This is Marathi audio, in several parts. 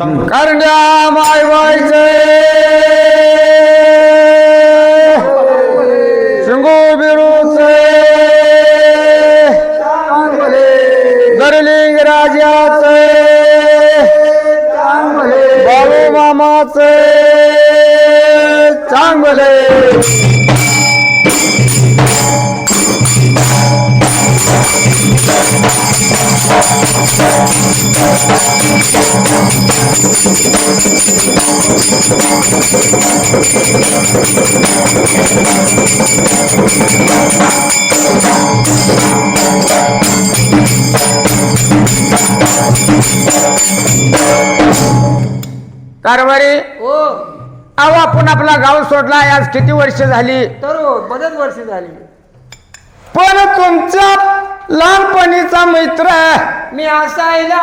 करण्या माय बायचे शिंगू बिरूचे दरलिंग राजाचे बाळू मामाचे चांगले. कारभारी हो. अहो आपण आपला गाव सोडला आज किती वर्ष झाली? तर हो बरेच वर्ष झाली. पण तुमचा लहानपणीचा मित्र मी असायला.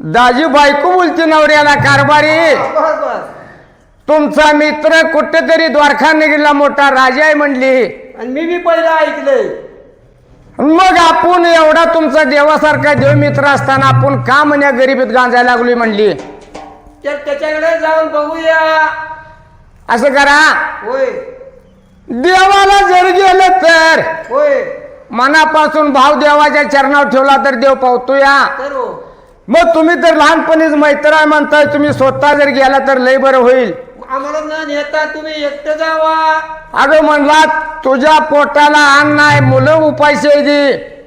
दाजी बायको बोलते नवऱ्याला कारभारी. बस बस तुमचा मित्र कुठेतरी द्वारखा निघाला मोठा राजा आहे म्हणली. आणि मी बी पहिला ऐकलंय. मग आपण एवढा तुमचा देवासारखा देव मित्र असताना आपण का म्हण्या गरिबीत गांजायला लागलोय म्हणली? तर त्याच्याकडे जाऊन बघूया. असं करा. होय. देवाला जर गेलं तर? होय. मनापासून भाव देवाच्या चरणावर ठेवला तर देव पावतो या. तर हो. मग तुम्ही तर लहानपणीच मैत्र आहे म्हणताय तुम्ही स्वतः जर गेला तर लय बरं होईल. आम्हाला न नेता तुम्ही एकटं जावा. अगं म्हणला तुझ्या पोटाला अन्न आहे मुलं उपायचे दे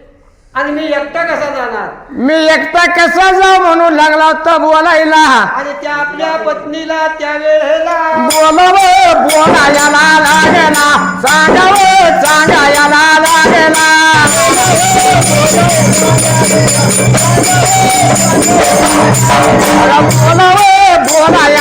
आणि मी एकटा कसा जाणार? मी एकटा कसा जाऊ म्हणून लागला होता बोलायला? आणि त्या आपल्या पत्नीला त्या वेळेला बोलाव बोलायला लागेला सांगाव सांगायला लागेला बोलाव बोलायला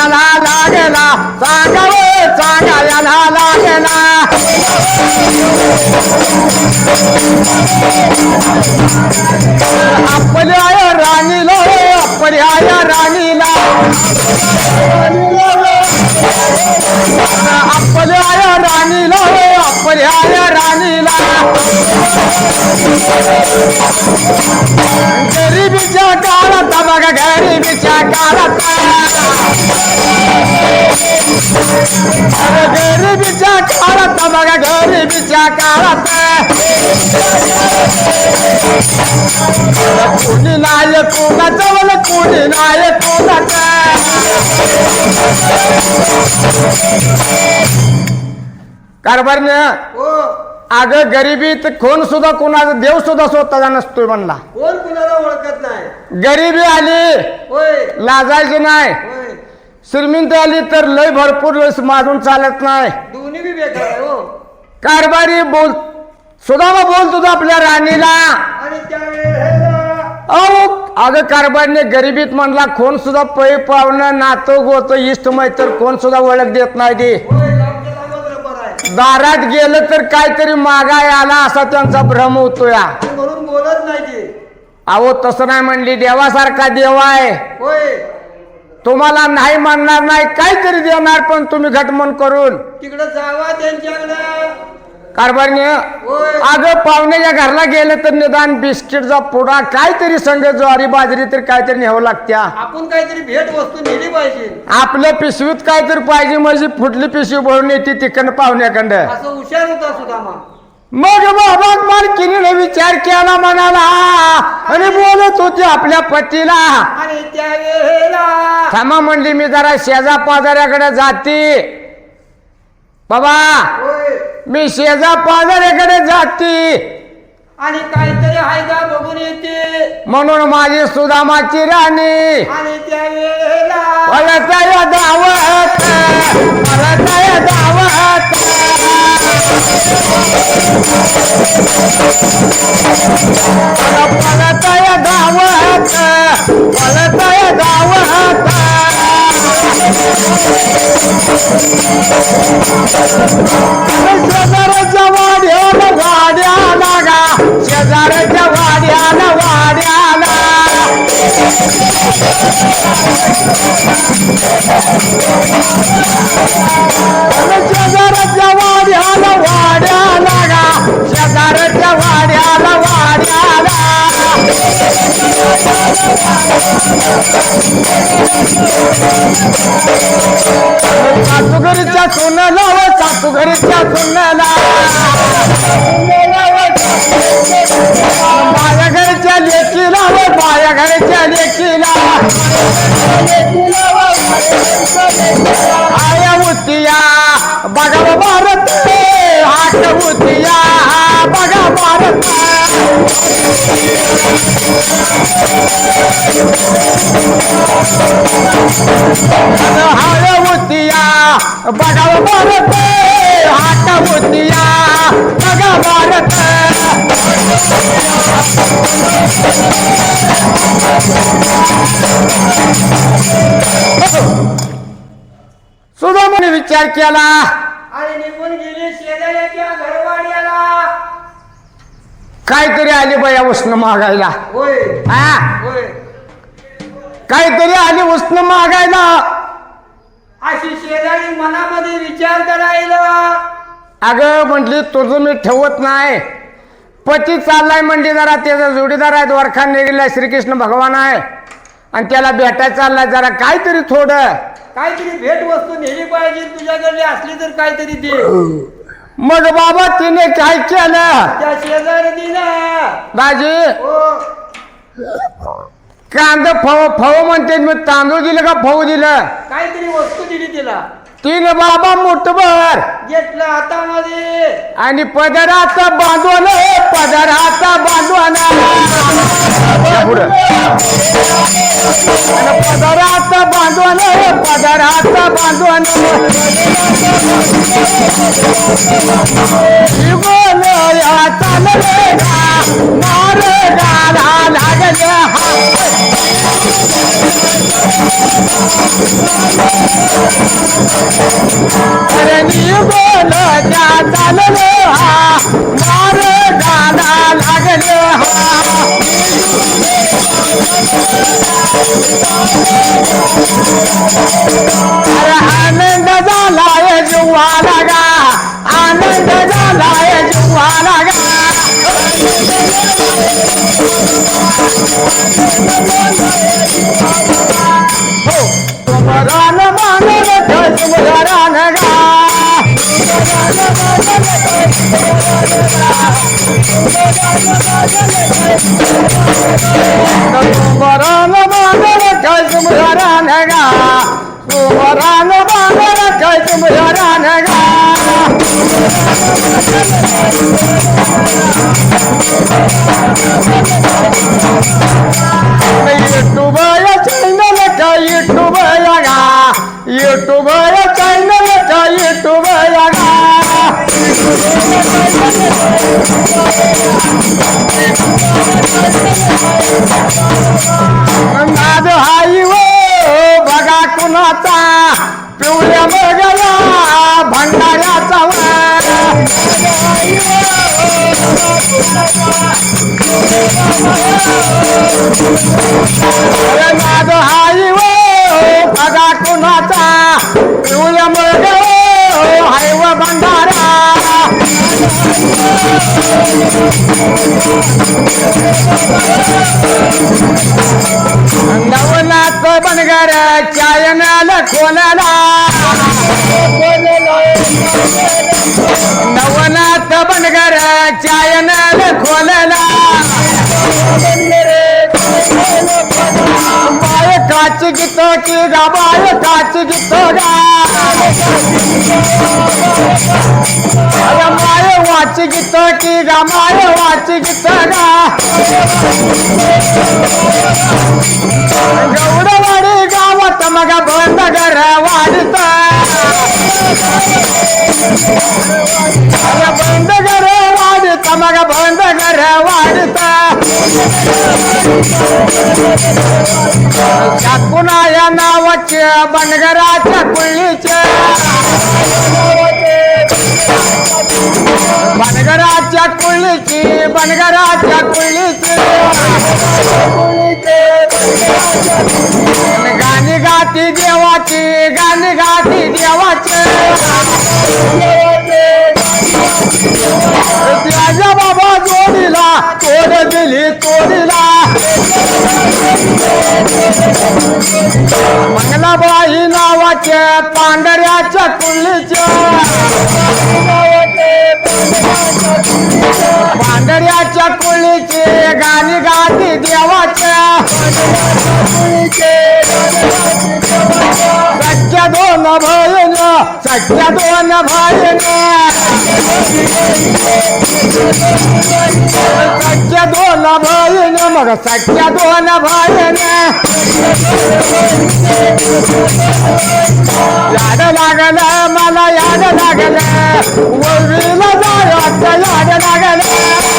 गरिबीच्या काळात बघा गरिबीच्या काळात अरे गरिबीच्या काळात बघा गरिबीच्या काळात कोणी नाही कोणाचं मला कोणी नाही कोणाचं कारभार ना अगं गरिबीत कोण सुद्धा कोणाचा देव सुद्धा स्वतःचा नसतोय म्हणला. कोण कुणाला ओळखत नाही? गरिबी आली होय. लाजायची नाही. होय. श्रीमंत आली तर लय भरपूर लस मारून चालत नाही. दोन्ही बी बेकार आहे हो. कारभारी बोल सुदामा बोल तुझा आपल्या राणीला. आणि अहो अगं कारभारने गरिबीत म्हणला कोण सुद्धा पै पावणं नातं गोत इष्ट मैत्र कोण सुद्धा ओळख देत नाही ते. होय. दारात गेलं तर काहीतरी मागाय आला असा त्यांचा भ्रम होतो या. आणि म्हणून बोलत नाही ते अहो तसं नाही म्हणली. देवासारखा देव आहे. होय. तुम्हाला नाही म्हणणार नाही काहीतरी देणार पण तुम्ही घटमन करून. तिकडं जावा त्यांच्याकडं. कारभारने अगं पाहुण्याच्या घरला गेलं तर निदान बिस्किटचा पुडा काहीतरी संग ज्वारी बाजरी तर काहीतरी न्यावं लागत्या. आपण काहीतरी भेट वस्तू नेली पाहिजे. आपल्या पिशवीत काहीतरी पाहिजे म्हणजे फुटली पिशवी भरून येते तिकडं पाहुण्याकडं. असं हुशार होता सुदामा. मग बाबा मालकीने विचार केला म्हणाला आणि बोलत होती आपल्या पतीला. आणि थांबा म्हणली मी जरा शेजा पाजाऱ्याकडे जाते. बाबा होय. मी शेजा पाजाऱ्याकडे जाते. आणि काहीतरी आहे का बघून येते? म्हणून माझी सुदामाची राणी. आणि त्या वेळेला दावत परताय दावत परताय शेजाराच्या वाड्याला वाड्या लागा शेजाराच्या वाड्याला वाड्याला. शेजाराच्या सासू घरीच्या सुन लाव सासू घरच्या सुन लाव. हाय उतिया बघा भारत हात उतिया बघा भारत सुद्धा म्हणे विचार केला. आणि निघून गेली शेजाऱ्याच्या घरवाड्याला काहीतरी आली बया उष्ण मागायला. होय. हा? होय. काहीतरी आली उष्ण मागायला. अशी शेजारी मनामध्ये विचार करायला. अगं म्हटली तुझं मी ठेवत नाही. पती चाललाय म्हणली जरा त्याचा जोडीदार आहे द्वारखा निघाला श्रीकृष्ण भगवान आहे. आणि त्याला भेटायला चाललाय जरा काहीतरी थोडं. काहीतरी भेट वस्तू नेली पाहिजे तुझ्याकडली असली तर काहीतरी दे. मग बाबा तिने काय केलं? त्या शेजारी दिला. दाजी हो. कांद फव फव म्हणते मी तांदूळ दिलं का फव दिलं? काहीतरी वस्तू दिली तिला. तिने बाबा मुठभर. घेतलं हातामध्ये. आणि पदराचा बांधवान पदराचा बांधवान पुढं. पदराचा बांधवान पदराचा बांधवान बोल या चालले मार गाला लागले तुमरान मानव तुमरान गा तुमरान मानव तुमरान गा युट्यूब या चॅनल का युट्यूब या गा युट्यूब नाद नवनाथ बनगर चायनाल खोलला. बाय काच गीत की गा बाय काच गीत गा. माय वाच गीत की गा माय वाच गीत गौरवा गौडवाडी गावात मग बंद घर वाढत अरे बंद घर वाढत मग बंद घर वाढत चाकुना या नावाचे बनगराच्या कुळीचे. बनगराच्या कुळीची बनगराच्या कुळीची. गाणी गाती देवाची गाणी गाती देवाचे. त्याच्या बाबा जोडीला तोड दिली तोडीला. मंगलाबाई नावाच्या पांढऱ्याच्या कुल्लीच्या पांढऱ्याच्या कुळीचे गाणी गाती देवाच्या. सख्या दोन भयन सख्या दोन भयन सख्या दोन भयन मग सख्या दोन भयन याड लागलं मला याड लागलं. वरीला जायचं याड लागलं.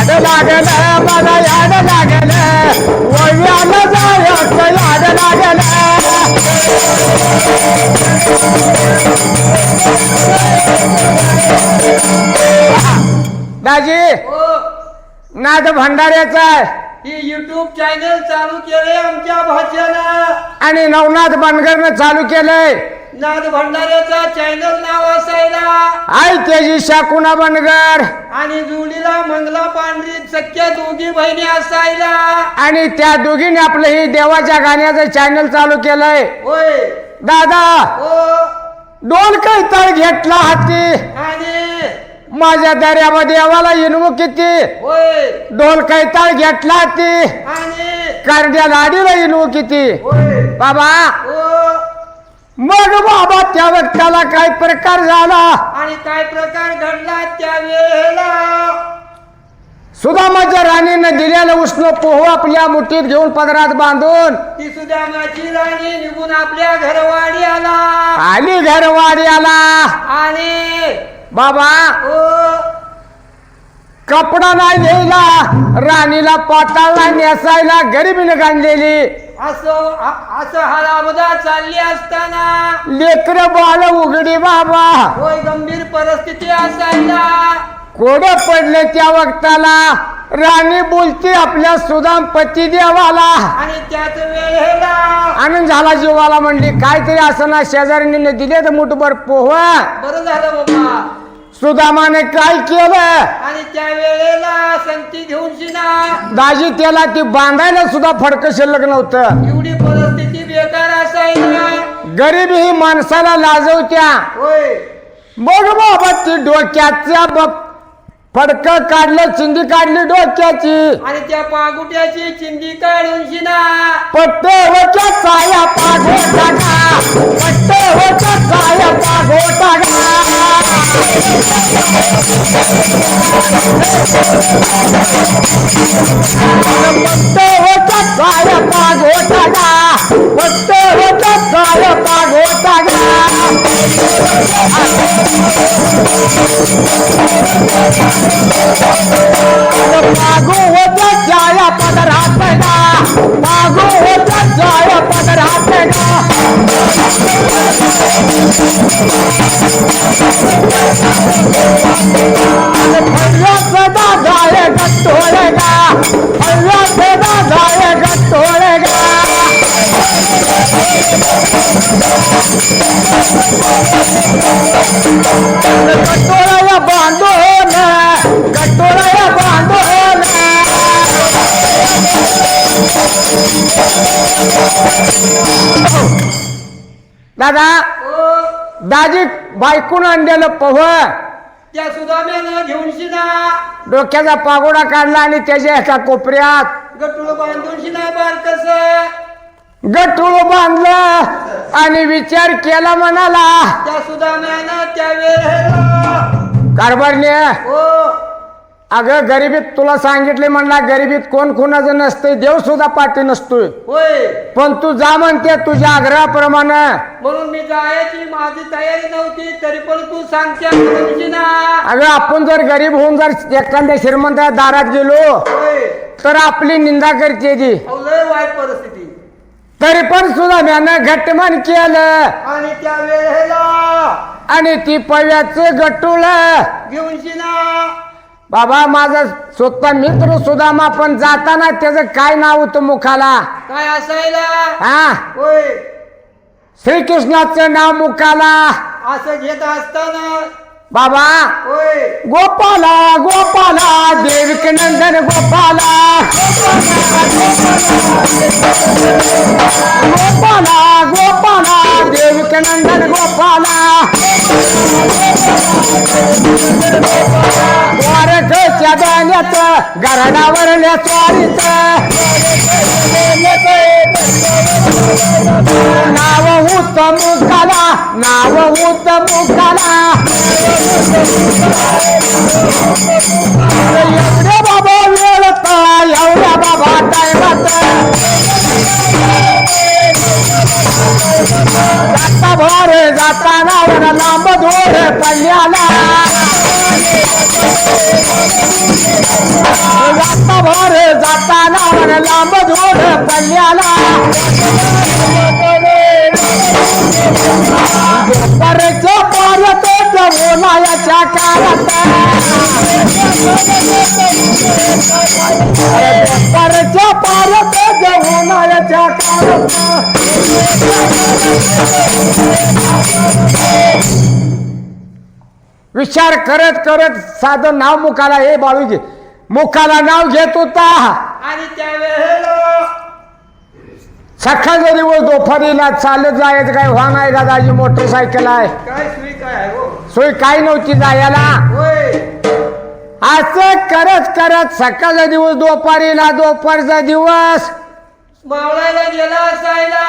याड लागलं मला याड लागलं. वळव्याला जायचं याड लागलं. दाजी हो. नाद भंडाऱ्याचा आहे. ही युट्यूब चॅनल चालू केले आमच्या आणि नवनाथ बनगरनं चालू केलंय. नाद भंडाऱ्याचा चॅनल नाव असायला. आई तेजी शाकुना बनगर. आणि जुडीला मंगला पांढरी सख्या दोघी बहिणी असायला. आणि त्या दोघींनी आपलं ही देवाच्या गाण्याचं चॅनल चालू केलंय. होय. दादा हो. दोन काही तळ घेतला हाती. आणि? माझ्या दर्यामध्ये देवाला इनवू किती? होय. काही तळ घेतला हाती. आणि? कारड्या लाडीला इनवू किती? होय. बाबा हो. मग बाबा त्या व्यक्तीला काय प्रकार झाला? आणि काय प्रकार घडला त्या वेळेला सुदामाच्या राणीनं दिलेलं उष्ण पोहू आपल्या मुठीत घेऊन पदरात बांधून ती सुद्धा माझी राणी निघून आपल्या घरवाडी आला आली घरवाड्याला. आणि बाबा हो. कपडा नाही घ्यायला राणीला पाताळला नेसायला गरिबीने गांधलेली असं चालली असताना. लेकर बाळ उघडी बाबा. होय गंभीर परिस्थिती असायला. कोड पडले त्या वक्ताला. राणी बोलते आपल्या सुदाम पती देवाला. आणि त्याच वेळेला आनंद झाला जीवाला म्हणली काहीतरी असं ना शेजारीने दिले तर मुठभर पोहवा बरं झालं बाबा. सुदामाने काय केलं? आणि त्या वेळेला संगती घेऊन शिना. दाजी त्याला ती बांधायला सुद्धा फडकं शिल्लक नव्हतं एवढी परिस्थिती बेकार असायला. गरीब ही माणसाला लाजवत्या. होय. बघ बाबा ती डोक्याच्या ब- फडकं काढलं चिंदी काढली डोक्याची. आणि त्या पागुट्याची चिंदी काढून शिना. पट्टे होत्या साया पागो टाका. पट्टे होत्या साया पागो टाका. पट्टे होत्या साया पागो टाका. पट्टे मागू होत्या जाया पदरात ना मागू जाया पदरात ना बांधून गट्टोळ्या बांधून दादा हो. दाजी बायकून आणलेलं पह त्या सुदाम्यानं घेऊन शिना डोक्याचा पागोडा काढला आणि त्याच्या एका कोपऱ्यात. गटुळ बांधून शिना बारकस गठुळ बांधलं आणि विचार केला म्हणाला त्या कारभारने हो. अगं गरिबीत तुला सांगितले म्हणला गरिबीत कोण कोणाचं नसतंय देव सुद्धा पाठी नसतोय. होय. पण तू जा म्हणते तुझ्या आग्रहाप्रमाणे. म्हणून मी जायची माझी तयारी नव्हती तरी पण तू सांगते घेऊन शिना अगं आपण जर गरीब होऊन जर एखाद्या श्रीमंत दारात गेलो होय. तर आपली निंदा करते अहो, लय वाईट परिस्थिती तरी पण सुद्धा म्यानं घट्टमान केलं. आणि त्या वेळेला आणि ती पव्याचं गटुळ घेऊन शिना बाबा माझा स्वतः मित्र सुदामा पण जाताना त्याचं काय नाव होतं मुखाला? काय असायला? हा? होय. श्रीकृष्णाचं नाव मुखाला. असं घेत असताना बाबा गोपाला गोपाला देविक नंदन गोपाला. गोपाला गोपाला देविक नंदन गोपाला. वारच्या दाण्यात गरडावर चारित नाव उत्तम कला नाव उत्तम कला एवढे बाबा वेळत एवढ्या बाबा टायमात जाता भर जाताना वर लांब दोर पल्ल्याला जाता भर जाताना लांब दोर पल्ल्याला. परच्या परत विचार करत करत साधं नाव मुखाला हे बाळूजी मुखाला नाव घेत होता. आणि त्यावेळेला सकाळचा दिवस दुपारीला चालत जायचं काय वाहन आहे का दाजी मोटरसायकल आहे. काय काय हो? सोय काही नव्हती जायला? असं करत करत सकाळचा दिवस दुपारीला दुपारचा दिवस. मावळायला गेला असायला.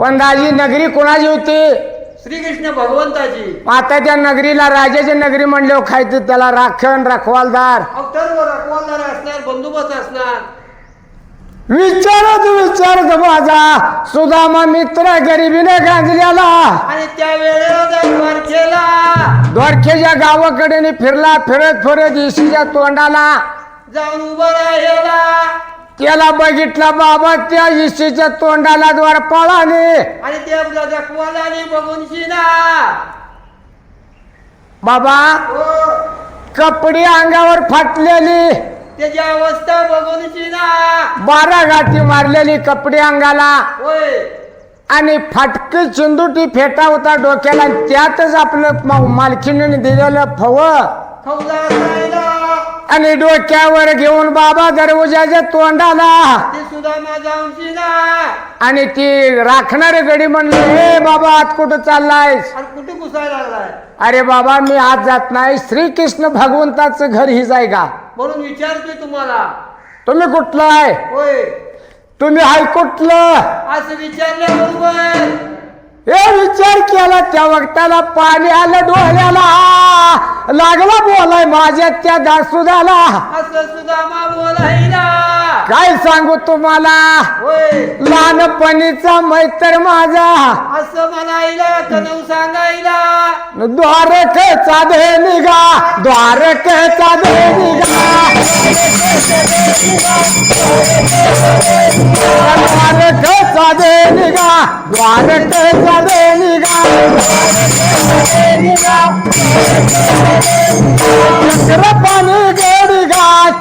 पण दाजी नगरी कोणाची होती? श्रीकृष्ण भगवंताची. आता त्या नगरीला राजाची नगरी म्हणल्यावर खायचं त्याला राखण रखवालदार. रखवालदार असणार बंदोबस्त असणार. विचारत विचारत माझा सुदामा मित्र गरिबीने गांजल्याला आणि त्या वेळेला त्या द्वारकेला. द्वारखेच्या गावाकडे फिरला फिरत फिरत इशीच्या तोंडाला. जाऊन उभं राहिला. त्याला बघितला बाबा त्या इशीच्या तोंडाला द्वार पळाले आणि त्या बघून शिना. बाबा हो. कपडे अंगावर फाटलेली. त्याची अवस्था बघून शिना बारा गाठी मारलेली कपडे अंगाला. होय. आणि फाटकी चिंदुटी फेटा होता डोक्याला आणि त्यातच आपलं मा- मालकीने दिलेलं फव. आणि डोक्यावर घेऊन बाबा दरवाजाच्या तोंडाला. आणि ती राखणारे गडी म्हणले हे बाबा आज कुठं चाललायस? आणि कुठे घुसायला लागलाय? अरे बाबा मी आज जात नाही. श्रीकृष्ण भगवंताचं घर हीच आहे का म्हणून विचारतोय तुम्हाला. तुम्ही कुठलं आहे? तुम्ही हाय कुठलं? असं विचारल्याबरोबर हे विचार केला त्या वक्ताला पाणी आलं डोळ्याला. लागला बोलाय माझ्या त्या दासुदाला. असं सुदामा काय सांगू तुम्हाला? लहानपणीचा मैत्र माझा. असं म्हणायला कनव सांगायला. द्वारक चादे निघा द्वारक चादे निघा. द्वारक चादे निघा द्वारक चादे निघा. चक्र पाणी गा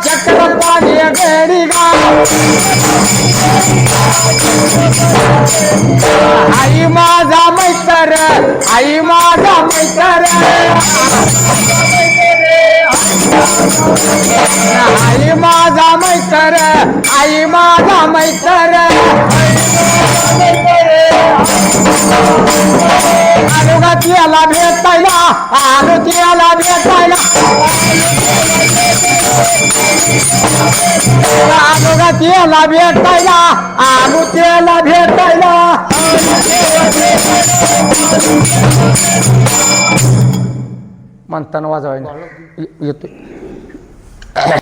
चक्र पाणी गेडी गा आई माझा मैतर आई माझा मैतर आई माझा मैतर आई माझा मैतर आलो का भेट पाहिला. आलो त्याला भेट पाहिला त्याला भेटायला आलो त्याला भेटायला म्हणताना वाजवायला. येतोय.